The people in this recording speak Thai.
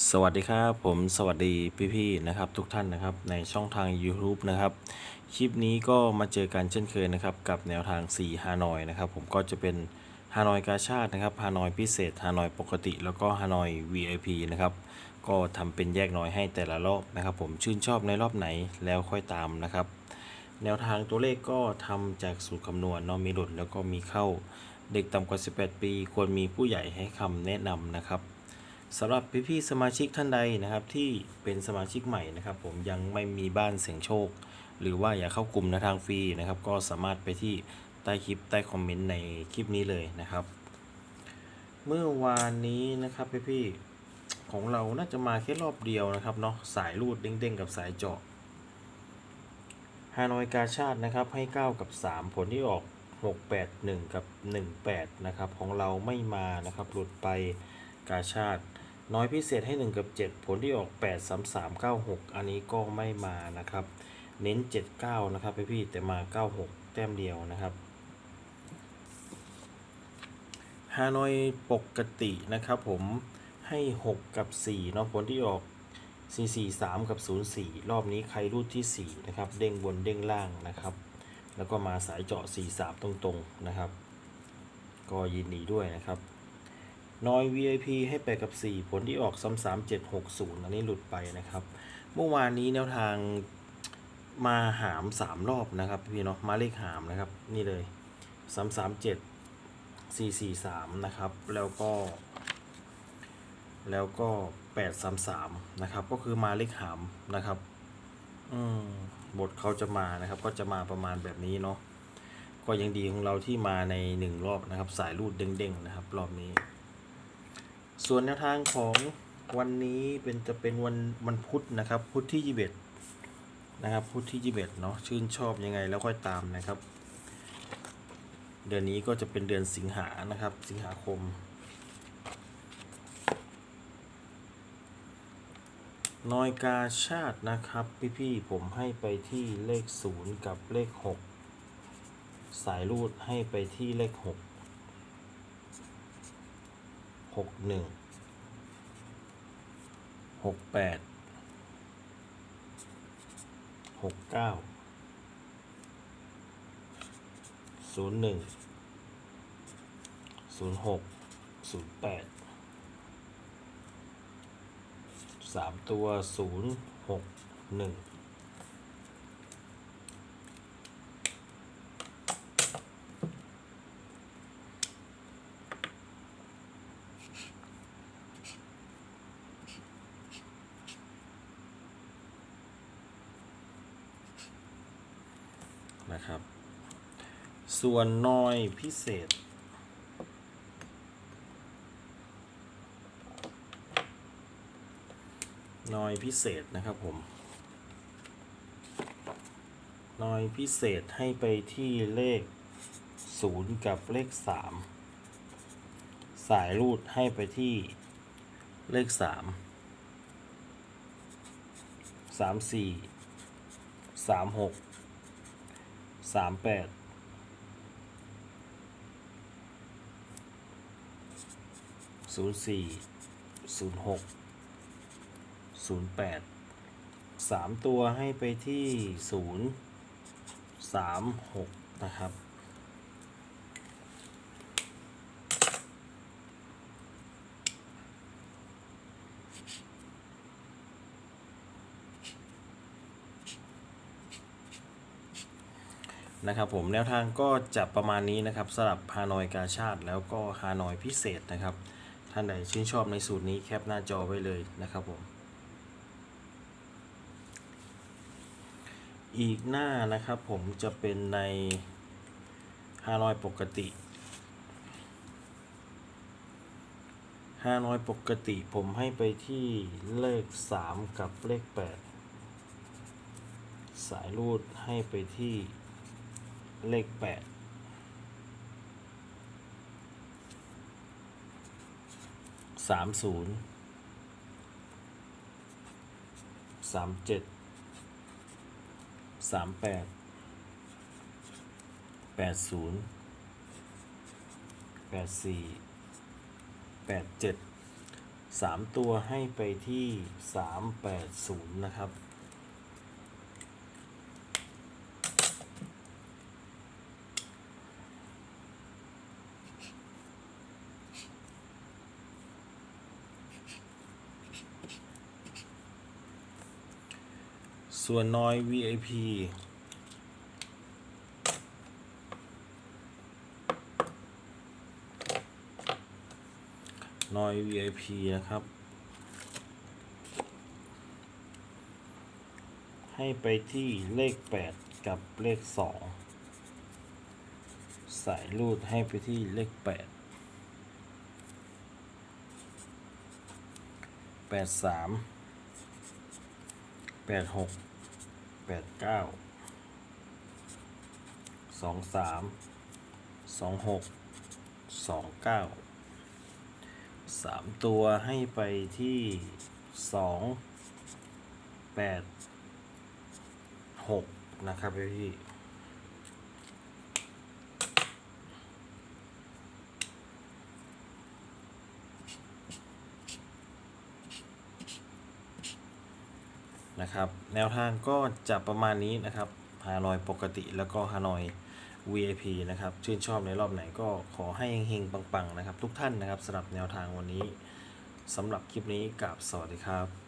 สวัสดีครับผมสวัสดีพี่ๆนะครับ ทุกท่านนะครับในช่องทาง YouTube นะครับคลิปนี้ก็มาเจอกันเช่นเคยนะครับกับแนวทาง 4 ฮานอยนะครับผมก็จะเป็นฮานอยกาชาตินะครับฮานอยพิเศษฮานอยปกติ แล้วก็ฮานอย VIP นะครับก็ทำเป็นแยกน้อยให้แต่ละรอบนะครับ ผมชื่นชอบในรอบไหนแล้วค่อยตามนะครับ แนวทางตัวเลขก็ทำจากสูตรคำนวณเนาะมีหลุดแล้วก็มีเข้าเด็กต่ำกว่า 18 ปี ควรมีผู้ใหญ่ให้คำแนะนำนะครับ สำหรับพี่ๆสมาชิกท่านใดนะครับที่เป็นสมาชิกใหม่นะครับ ผมยังไม่มีบ้านเสียงโชค หรือว่าอยากเข้ากลุ่มในทางฟรีนะครับ ก็สามารถไปที่ใต้คลิปใต้คอมเมนต์ในคลิปนี้เลยนะครับ เมื่อวานนี้นะครับพี่ๆของเราน่าจะมาแค่รอบเดียวนะครับเนาะสายรูดเด้งๆกับสายเจาะฮานอยกาชาตินะครับให้ 9 กับ 3 ผลที่ออก 6 8 1 กับ 18 นะครับ ของเราไม่มานะครับหลุดไปกาชาติ น้อยพิเศษให้ 1 กับ 7 ผลที่ออก 8 3 3 9 6 อันนี้ก็ไม่มานะครับ เน้น 79 นะครับพี่ๆแต่มา 96 แต้มเดียวนะครับฮานอยปกตินะครับผมให้ 6 กับ4เนาะผลที่ออก 4 4 3 กับ 0 4 รอบนี้ใครรูดที่ 4 นะครับ เด้งบนเด้งล่างนะครับ แล้วก็มาสายเจาะ 4 3 ตรงๆนะครับ ก็ยินดีด้วยนะครับ น้อย VIP ให้ไปกับ 4 ผลที่ออก3 3 7 6 0อันนี้หลุดไปนะครับ เมื่อวานนี้แนวทางมาหาม3รอบนะครับพี่เนาะมาเลขหามนะครับ นี่เลย3 3 7 4 4 3นะครับ แล้วก็ แล้วก็8 3 3นะครับ ก็คือมาเลขหามนะครับ อืมบทเขาจะมานะครับ ก็จะมาประมาณแบบนี้เนาะก็ยังดีของเราที่มาใน1รอบนะครับ สายรูดเด้งๆนะครับ รอบนี้ ส่วนแนวทางของวันนี้เป็นจะเป็นวันวันพุธนะครับ พุธที่21นะครับพุธที่21เอ็ดเนาะชื่นชอบยังไงแล้วค่อยตามนะครับ เดือนนี้ก็จะเป็นเดือนสิงหานะครับ สิงหาคม นอยกาชาตินะครับ พี่ๆผมให้ไปที่เลข0กับเลข6สายรูดให้ไปที่เลข6หกหนึ่ง หกแปดหกเก้าศูนย์หนึ่งศูนย์หกศูนย์แปดสามตัวศูนย์หกหนึ่ง นะครับ ส่วนนอยพิเศษ นอยพิเศษนะครับผม นอยพิเศษให้ไปที่เลข 0 กับเลข 3 สายรูดให้ไปที่เลข3 3 4 3 6สาม สามแปดศูนย์สี่ศูนย์หกศูนย์แปดสามตัวให้ไปที่ศูนย์สามหกนะครับ นะครับผมแนวทางก็จะประมาณนี้นะครับสำหรับฮานอยกาชาติแล้วก็ฮานอยพิเศษนะครับ ท่านใดชื่นชอบในสูตรนี้แคปหน้าจอไว้เลยนะครับผมอีกหน้านะครับผมจะเป็นในฮานอยปกติฮานอยปกติผมให้ไปที่เลข 3 กับเลข 8 สายรูดให้ไปที่ เลขแปดสามศูนย์สามเจ็ดสามแปดแปดศูนย์แปดสี่แปดเจ็ดสามตัวให้ไปที่สามแปดศูนย์นะครับ ส่วนน้อย VIP น้อย VIP นะครับ ให้ไปที่เลข 8 กับเลข 2 สายรูดให้ไปที่เลข 8 83 86 89 23 26 29สามตัวให้ไปที่สองแปดหกนะครับพี่ นะครับ แนวทางก็จะประมาณนี้นะครับฮานอยปกติแล้วก็ฮานอย VIP นะครับ ชื่นชอบในรอบไหนก็ขอให้เฮงๆ ปัง ๆ นะครับ ทุกท่านนะครับสำหรับแนวทางวันนี้สำหรับคลิปนี้กับสวัสดีครับ